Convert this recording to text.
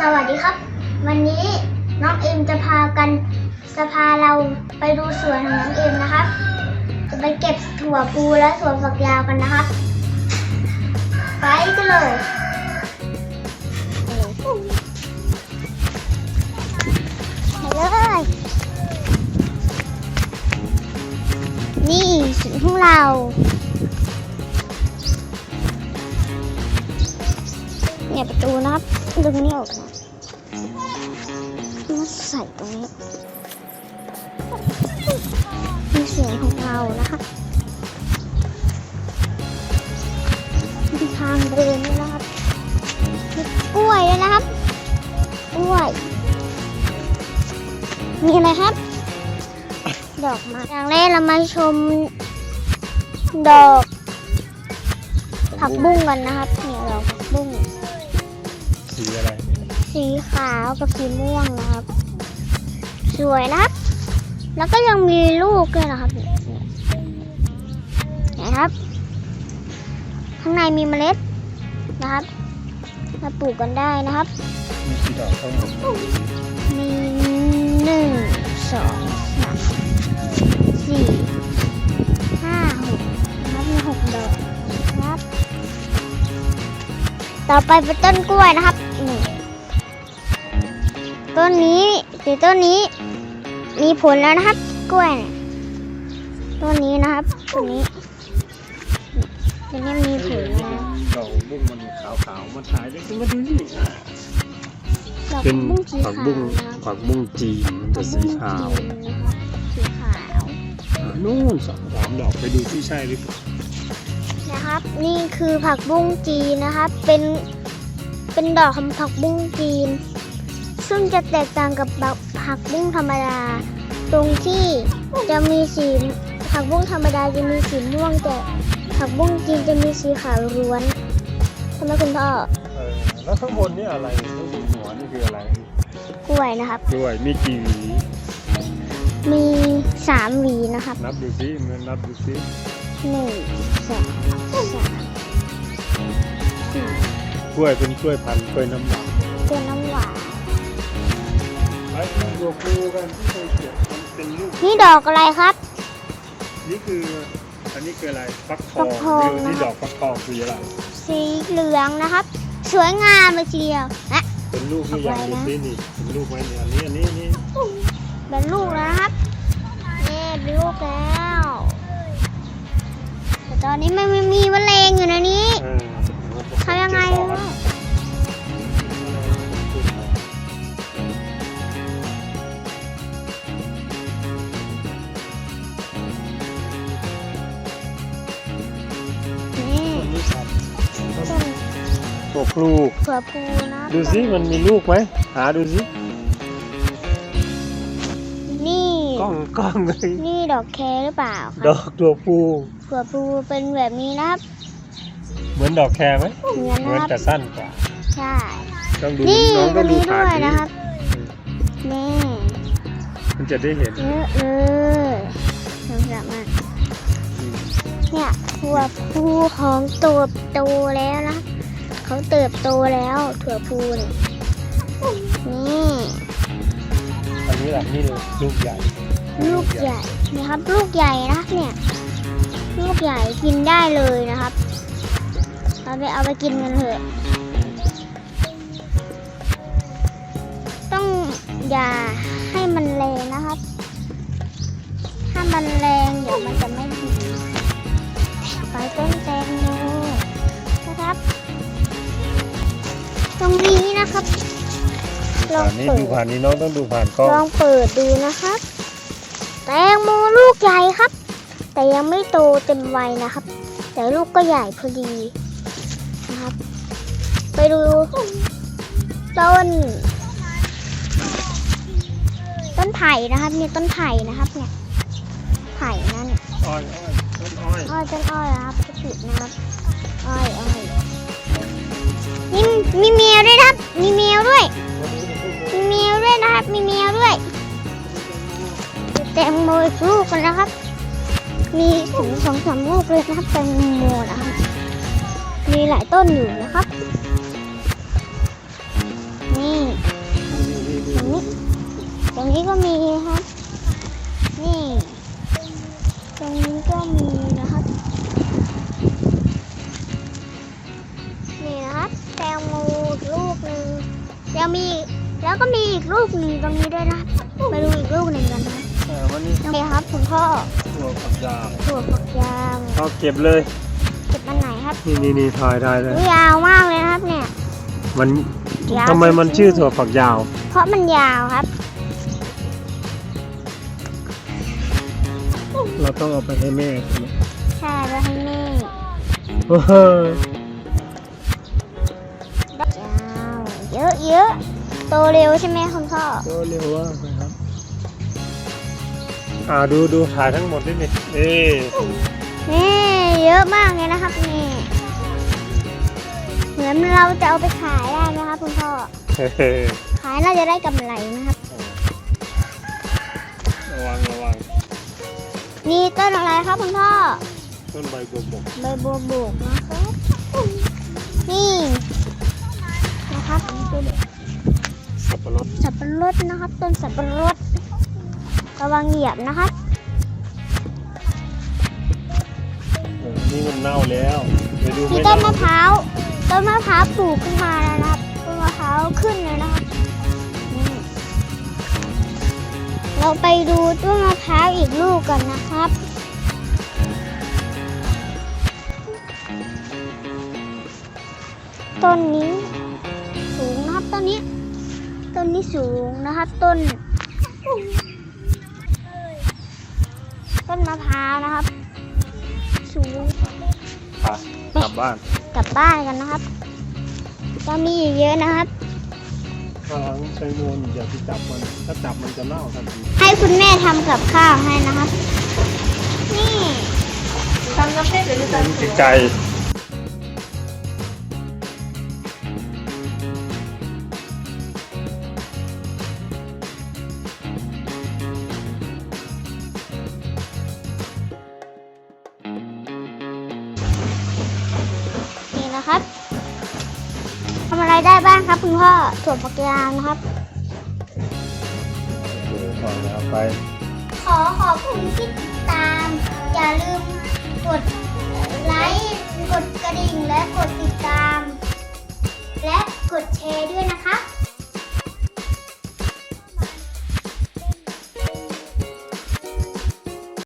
สวัสดีครับ วันนี้น้องเอ็มจะพากันจะพาเราไปดูสวนของน้องเอ็มนะครับ จะไปเก็บถั่วพูและถั่วฝักยาวกันนะครับ ไปกันเลย ดึงนี่ออกนะมาใส่ตรงนี้มีเสียงของเรานะคะมีทางเดินด้วยนะครับมีกล้วยด้วยนะครับกล้วย มีอะไรครับ ดอกไม้อย่างแรกเรามาชมดอกผักบุ้งกันนะครับเนี่ยดอกผักบุ้ง สีขาวกับสีม่วงนะครับ สวยนะครับ แล้วก็ยังมีลูกด้วยนะครับเนี่ยนะครับ ข้างในมีเมล็ดนะครับมาปลูกกันได้นะครับมีกี่ดอกทั้งหมดมีหนึ่งสองสามสี่ห้าหกนะครับมีหกดอกนะครับ ต่อไปเป็นต้นกล้วยนะครับหนี่ง ต้นนี้สีต้นนี้ มีผลแล้วนะครับ กล้วยเนี่ยต้นนี้นะครับต้นนี้ต้นนี้มีผลแล้วดอกบุ้งมันขาวๆมันถ่ายได้ขึ้นมาดูนี่ดอกเป็นบุ้งสีผักขาวบุ้งนะครับผักบุ้งจีนมันจะสีขาวสีขาวอ่านู่นสองสามดอกไปดูที่ใช่หรือเปล่านะครับ นี่คือผักบุ้งจีนนะครับ เป็นเป็นดอกของผักบุ้งจีน ซึ่งจะแตกต่างกับผักบุ้งธรรมดา ตรงที่จะมีสีผักบุ้งธรรมดาจะมีสีม่วงแต่ผักบุ้งจีนจะมีสีขาวล้วนใช่ไหมคุณพ่อเออแล้วข้างบนนี่อะไรข้างบนหัวนี่คืออะไรกล้วยนะครับด้วยมีกี่หวีมีสามหวีนะครับ นับดูสิมันนับดูสิหนึ่งสองสามสี่กล้วยเป็นกล้วยพันธุ์กล้วยน้ำหนักตัวน้ำหวาน ไปดูครูกันที่เคยเก็บมันเป็นลูก นี่ดอกอะไรครับ นี่คือ อันนี้คืออะไร ฟักทฟัองกทองดูที่นะคะดอกฟักทองคืออะไร สีเหลืองนะครับ สวยงามเลยทีเดียวนะ เป็นลูกหรือยังเอาไว้ดูนะสินี่เป็นลูกไหมเนี่ยอันนี้อันนี้อันนี่เป็นลูกแล้วนะครับนี่เป็นลูกแล้ว แต่ตอนนี้มันไม่มีแมลงอยู่ในนี้ เออ ตัวปลูกถั่วพูนะดูสิมันมีลูกไหมหาดูสินี่กล้องกล้องเลยนี่ดอกแครหรือเปล่าคดรับอกตัวปลูกถั่วพูเป็นแบบนี้นะครับเหมือนดอกแครไหมเหมือนเหมือนนะครับแต่สั้นกว่าใช่ต้องดูนี่น้องตต้รองงดูนี้ผ่าด้นวยนี้นะครับนี่มันจะได้เห็นเยอะเลยสำหรับมันเนี่ยถั่วพูของเติบโตแล้วนะ เขาเติบโตแล้วถั่วพูนี่นี่ อันนี้แหละนี่เลยลูกใหญ่ ลูกใหญ่นะครับ ลูกใหญ่นะครับเนี่ย ลูกใหญ่กินได้เลยนะครับ เอาไปเอาไปกินกันเถอะ ต้องอย่าให้มันแรงนะครับ ถ้ามันแรงเดี๋ยวมันจะไม่ดีไปต้น นี้นะครับ ลองผ่านนี้เปิดูดผ่านนี้น้องต้องดูผ่านกล้องลองเปิดดูนะครับ แตงโมลูกใหญ่ครับ แต่ยังไม่โตเต็มวัยนะครับ แต่ลูกก็ใหญ่พอดีนะครับ ไปดูต้น ต้นไผ่นะครับเนี่ยต้นไผ่นะครับเนี่ยไผ่นั่น อ้อยอ้อยต้นอ้อย อ้อยต้นอ้อยนะครับผิดนะครับ โมอีกลูกกันนะครับ มีถึงสองสามลูกเลยนะครับแตงโมนะครับ มีหลายต้นอยู่นะครับ นี่ตรงนี้ก็มีครับ นี่ ตรงนี้ก็มีนะครับ นี่นะครับแตงโมลูกหนึ่งยังมีแล้วก็มีอีกลูกหนึ่งตรงนี้ด้วยนะครับไปดูอีกลูกหนึ่งกัน นะครับเออวันนี้นี่ครับคุณพ่อตัวฝักยาวถั่วฝักยาวเอาเก็บเลย เก็บมันไหนครับนี่นี่นี่ถ่ายถ่ายเลยอุ๊ยยาวมากเลยนะครับเนี่ย มันยาวทำไมมันชื่อถั่วฝักยาว เพราะมันยาวครับ เราต้องเอาไปให้แม่กินใช่แล้วให้แม่โอ้โหยาวเยอะเยอะโตเร็วใช่ไหมคุณพ่อโตเร็วว่ากเลยครับ อ่าดูดูถ่ายทั้งหมดนี่นี่นี่นี่เยอะมากเลยนะครับนี่ เหมือนเราจะเอาไปขายได้นะครับคุณพ่อเฮ้ยขายน่าจะได้กำไรนะครับ ระวังระวังนี่ต้นอะไรครับคุณพ่อ ต้นใบบัวบกใบบัวบกนะครับ นี่นะครับนี่คือสับปะรดสับปะรดนะครับ ต้นสับปะรด ระวังเหยียบนะครับเออนี่มันเน่าแล้วไปดูมีไม่ต้นเน่ามะพร้าวต้นมะพร้าวปลูกขึ้นมาแล้วนะครับต้นมะพร้าวขึ้นเลยนะครับนี่เราไปดูต้นมะพร้าวอีกลูกกันนะครับต้นนี้สูงนะครับต้นนี้ต้นนี้สูงนะครับต้นต้นมะ พร้าวนะครับ สูงอะกลับบ้านกลับบ้านกันนะครับ ก็มีอีกเยอะนะครับ ข้างหลังใช้นวลอย่าไปจับมัน ถ้าจับมันจะเน่าทันทีให้คุณแม่ทำกับข้าวให้นะครับ นี่ ทำน้ำพริกหรือจะมันทำคือไก่ ไรได้บ้างครับคุณพ่อถั่วฝักยาวนะครับเดี๋ยวก่อนนะครับไป ขอขอบคุณที่ติดตาม อย่าลืม